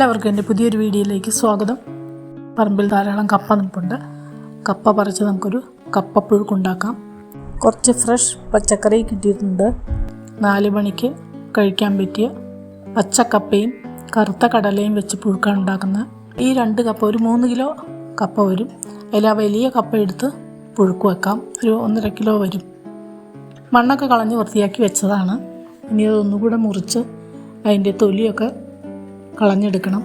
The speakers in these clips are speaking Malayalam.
എല്ലാവർക്കും എന്റെ പുതിയൊരു വീഡിയോയിലേക്ക് സ്വാഗതം. പറമ്പിൽ ധാരാളം കപ്പ നിൽപ്പുണ്ട്. കപ്പ പറിച്ച് നമുക്കൊരു കപ്പപ്പുഴുക്കുണ്ടാക്കാം കുറച്ച് ഫ്രഷ് പച്ചക്കറി കിട്ടിയിട്ടുണ്ട്. നാല് മണിക്ക് കഴിക്കാൻ പറ്റിയ പച്ചക്കപ്പയും കറുത്ത കടലയും വെച്ച് പുഴുക്കാണ് ഉണ്ടാക്കുന്നത്. ഈ രണ്ട് കപ്പ ഒരു മൂന്ന് കിലോ കപ്പ വരും. അതിൽ ആ വലിയ കപ്പ എടുത്ത് പുഴുക്ക് വെക്കാം. ഒരു ഒന്നര കിലോ വരും. മണ്ണൊക്കെ കളഞ്ഞ് വൃത്തിയാക്കി വെച്ചതാണ്. ഇനി അതൊന്നുകൂടെ മുറിച്ച് അതിന്റെ തൊലിയൊക്കെ കളഞ്ഞെടുക്കണം.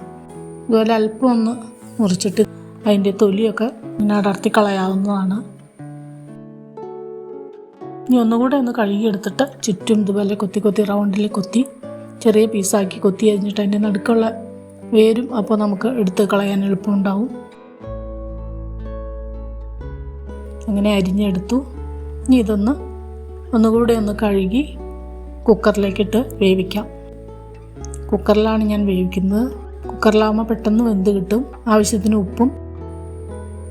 ഇതുപോലെ അല്പം ഒന്ന് മുറിച്ചിട്ട് അതിന്റെ തൊലിയൊക്കെ ഇങ്ങനെ അടർത്തി കളയാവുന്നതാണ്. ഇനി ഒന്നുകൂടെ ഒന്ന് കഴുകിയെടുത്തിട്ട് ചുറ്റും ഇതുപോലെ കൊത്തി കൊത്തി റൗണ്ടിൽ കൊത്തി ചെറിയ പീസാക്കി കൊത്തി കഴിഞ്ഞിട്ട് അതിന്റെ നടുക്കുള്ള വേരും അപ്പോൾ നമുക്ക് എടുത്ത് കളയാൻ എളുപ്പമുണ്ടാവും. അങ്ങനെ അരിഞ്ഞെടുത്തു. ഇനി ഇതൊന്ന് ഒന്നുകൂടെ ഒന്ന് കഴുകി കുക്കറിലേക്കിട്ട് വേവിക്കാം. കുക്കറിലാണ് ഞാൻ വേവിക്കുന്നത്. കുക്കറിലാവുമ്പോൾ പെട്ടെന്ന് വെന്ത് കിട്ടും. ആവശ്യത്തിന് ഉപ്പും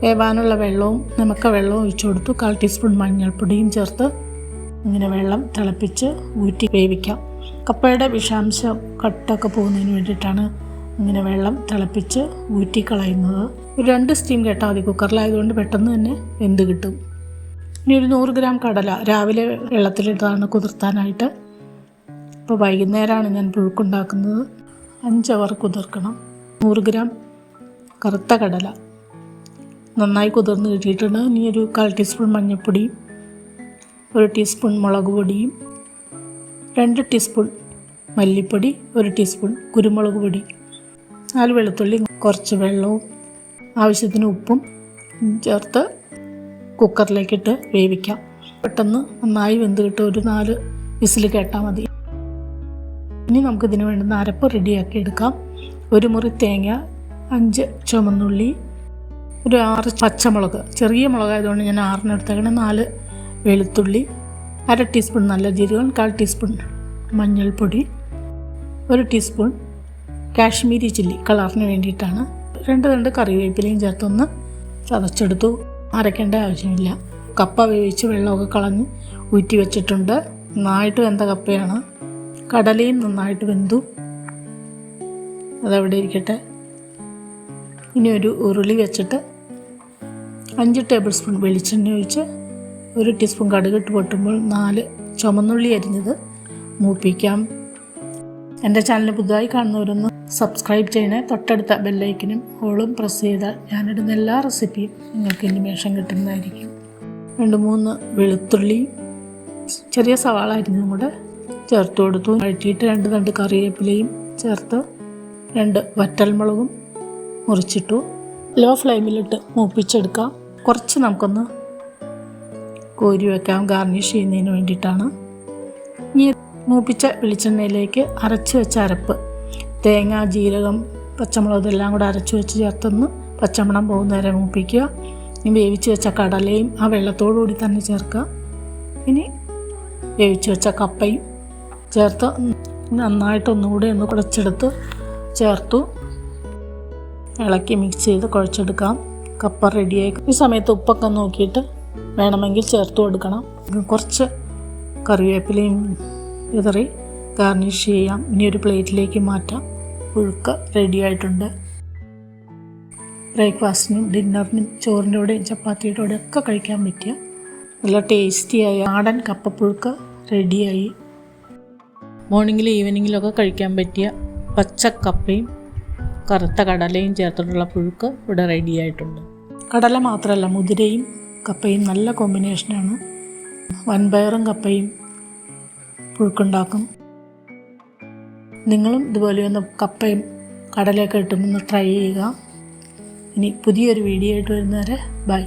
വേവാനുള്ള വെള്ളവും നമുക്ക് വെള്ളവും ഒഴിച്ചു കൊടുത്തു. കാൽ ടീസ്പൂൺ മഞ്ഞൾപ്പൊടിയും ചേർത്ത് ഇങ്ങനെ വെള്ളം തിളപ്പിച്ച് ഊറ്റി വേവിക്കാം. കപ്പയുടെ വിഷാംശം കട്ടൊക്കെ പോകുന്നതിന് വേണ്ടിയിട്ടാണ് ഇങ്ങനെ വെള്ളം തിളപ്പിച്ച് ഊറ്റി കളയുന്നത്. ഒരു രണ്ട് സ്റ്റീം കേട്ടാൽ മതി. കുക്കറിലായതുകൊണ്ട് പെട്ടെന്ന് തന്നെ വെന്ത് കിട്ടും. ഇനി ഒരു നൂറ് ഗ്രാം കടല രാവിലെ വെള്ളത്തിലിട്ടതാണ് കുതിർത്താനായിട്ട്. ഇപ്പോൾ വൈകുന്നേരമാണ് ഞാൻ പുഴുക്കുണ്ടാക്കുന്നത്. അഞ്ച് അവർ കുതിർക്കണം. നൂറ് ഗ്രാം കറുത്ത കടല. നന്നായി കുതിർന്ന് കിട്ടിയിട്ടുണ്ട്. ഇനി ഒരു കാൽ ടീസ്പൂൺ മഞ്ഞൾപ്പൊടിയും ഒരു ടീസ്പൂൺ മുളക് പൊടിയും രണ്ട് ടീസ്പൂൺ മല്ലിപ്പൊടി ഒരു ടീസ്പൂൺ കുരുമുളക് പൊടി നാല് വെളുത്തുള്ളി കുറച്ച് വെള്ളവും ആവശ്യത്തിന് ഉപ്പും ചേർത്ത് കുക്കറിലേക്കിട്ട് വേവിക്കാം. പെട്ടെന്ന് നന്നായി വെന്ത് കിട്ടും. ഒരു നാല് വിസിൽ കേട്ടാൽ മതി. ഇനി നമുക്ക് വേണ്ടുന്ന അരപ്പ് റെഡിയാക്കി എടുക്കാം. ഒരു മുറി തേങ്ങ അഞ്ച് ചുമന്നുള്ളി ഒരു ആറ് പച്ചമുളക്. ചെറിയ മുളകായതുകൊണ്ട് ഞാൻ ആറിനെടുത്തേക്കണ നാല് വെളുത്തുള്ളി അര ടീസ്പൂൺ നല്ല ജീരകം കാൽ ടീസ്പൂൺ മഞ്ഞൾപ്പൊടി ഒരു ടീസ്പൂൺ കാശ്മീരി ചില്ലി കളറിന് വേണ്ടിയിട്ടാണ്. രണ്ട് രണ്ട് കറിവേപ്പിലയും ചേർത്തൊന്ന് ചതച്ചെടുത്തു. അരയ്ക്കേണ്ട ആവശ്യമില്ല. കപ്പ വേവിച്ച് വെള്ളമൊക്കെ കളഞ്ഞ് ഊറ്റി വെച്ചിട്ടുണ്ട്. നന്നായിട്ട് വെന്ത കപ്പയാണ്. കടലയും നന്നായിട്ട് വെന്തു. അതവിടെ ഇരിക്കട്ടെ. ഇനി ഒരു ഉരുളി വെച്ചിട്ട് അഞ്ച് ടേബിൾ സ്പൂൺ വെളിച്ചെണ്ണ ഒഴിച്ച് ഒരു ടീസ്പൂൺ കടുകിട്ട് പൊട്ടുമ്പോൾ നാല് ചുമന്നുള്ളി അരിഞ്ഞത് മൂപ്പിക്കാം. എന്റെ ചാനൽ പുതുതായി കാണുന്നവരൊന്ന് സബ്സ്ക്രൈബ് ചെയ്യണേ. തൊട്ടടുത്ത ബെല്ലൈക്കനും ഹോളും പ്രസ് ചെയ്താൽ ഞാനിടുന്ന എല്ലാ റെസിപ്പിയും നിങ്ങൾക്ക് ഇനിമേഷം കിട്ടുന്നതായിരിക്കും. രണ്ട് മൂന്ന് വെളുത്തുള്ളി ചെറിയ സവാള അരിഞ്ഞതും കൂടെ ചേർത്ത് കൊടുത്തു. വഴറ്റിയിട്ട് രണ്ട് രണ്ട് കറിവേപ്പിലയും ചേർത്ത് രണ്ട് വറ്റൽമുളകും മുറിച്ചിട്ടു. ലോ ഫ്ലെയിമിലിട്ട് മൂപ്പിച്ചെടുക്കാം. കുറച്ച് നമുക്കൊന്ന് കോരി വെക്കാം. ഗാർണിഷ് ചെയ്യുന്നതിന് വേണ്ടിയിട്ടാണ്. ഇനി മൂപ്പിച്ച വെളിച്ചെണ്ണയിലേക്ക് അരച്ച് വെച്ച അരപ്പ്. തേങ്ങ ജീരകം പച്ചമുളക് ഇതെല്ലാം കൂടെ അരച്ച് വെച്ച് ചേർത്തൊന്ന് പച്ചമണം പോകുന്നവരെ മൂപ്പിക്കുക. ഇനി വേവിച്ച് വെച്ച കടലയും ആ വെള്ളത്തോടു കൂടി തന്നെ ചേർക്കുക ഇനി വേവിച്ച് വെച്ച കപ്പയും ചേർത്ത് നന്നായിട്ടൊന്നുകൂടി ഒന്ന് കുഴച്ചെടുത്ത് ചേർത്തു. ഇളക്കി മിക്സ് ചെയ്ത് കുഴച്ചെടുക്കാം. കപ്പ റെഡിയായി ഈ സമയത്ത് ഉപ്പൊക്കെ നോക്കിയിട്ട് വേണമെങ്കിൽ ചേർത്ത് കൊടുക്കണം. കുറച്ച് കറിവേപ്പിലയും വിതറി ഗാർണിഷ് ചെയ്യാം. ഇനി ഒരു പ്ലേറ്റിലേക്ക് മാറ്റാം. പുഴുക്ക് റെഡിയായിട്ടുണ്ട് ബ്രേക്ക്ഫാസ്റ്റിനും ഡിന്നറിനും ചോറിന്റെ കൂടെയും ചപ്പാത്തിയുടെ കൂടെ ഒക്കെ കഴിക്കാൻ പറ്റിയ നല്ല ടേസ്റ്റിയായ നാടൻ കപ്പപ്പുഴുക്ക് റെഡിയായി മോർണിംഗിലും ഈവനിങ്ങിലൊക്കെ കഴിക്കാൻ പറ്റിയ പച്ചക്കപ്പയും കറുത്ത കടലയും ചേർത്തിട്ടുള്ള പുഴുക്ക് ഇവിടെ റെഡി ആയിട്ടുണ്ട്. കടല മാത്രമല്ല മുതിരയും കപ്പയും നല്ല കോമ്പിനേഷനാണ് വൻപയറും കപ്പയും പുഴുക്കുണ്ടാക്കും. നിങ്ങളും ഇതുപോലെ ഒന്ന് കപ്പയും കടലയൊക്കെ ഇട്ടുമൊന്ന് ട്രൈ ചെയ്യുക. ഇനി പുതിയൊരു വീഡിയോ ആയിട്ട് വരുന്നവരെ ബൈ